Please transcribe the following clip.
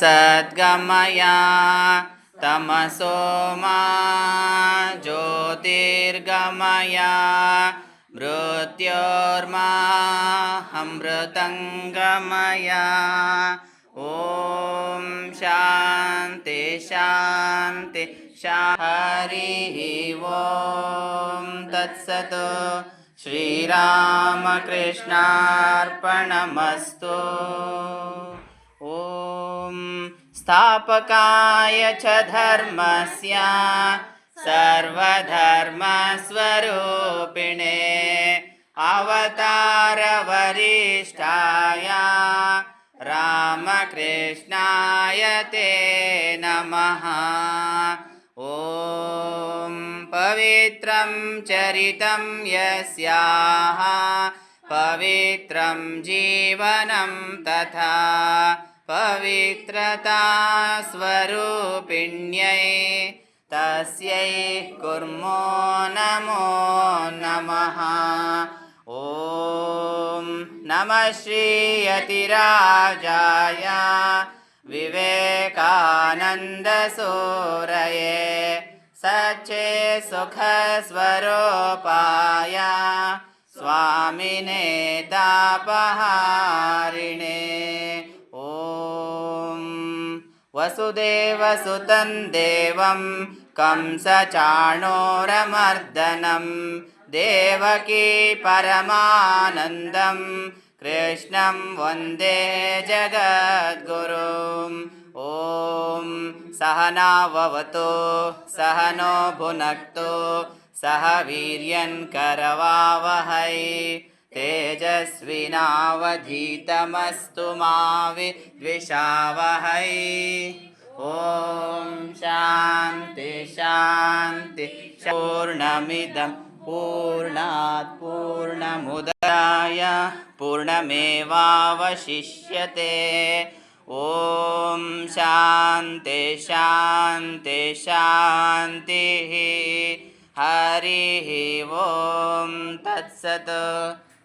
सद्गमया तमसो मा ज्योतिर्गमया मृत्योर्मा अमृतङ्गमया ॐ शान्ति शान्ति शा हरिः ॐ तत्सत्। श्रीरामकृष्णार्पणमस्तु स्थापकाय च धर्मस्य सर्वधर्मस्वरूपिणे अवतारवरिष्ठाय रामकृष्णाय ते नमः। ॐ पवित्रं चरितं यस्याः पवित्रं जीवनं तथा पवित्रता स्वरूपिण्यै तस्यै कुर्मो नमो नमः। ॐ नमः श्रीयतिराजाय विवेकानन्दसूरये सच्चे सुखस्वरूपाय स्वामिने तापहारिणे वसुदेवसुतं देवं कंसचाणोरमर्दनं देवकी परमानन्दं कृष्णं वन्दे जगद्गुरुम्। ॐ सहनाववतु सह नो भुनक्तु सह वीर्यङ्करवावहै तेजस्विनावधीतमस्तु मा विद्विषावहै। ॐ शान्ति शान्ति पूर्णमिदं पूर्णात् पूर्णमुदाय पूर्णमेवावशिष्यते। ॐ शान्ति शान्ति शान्तिः। हरिः ॐ तत्सत्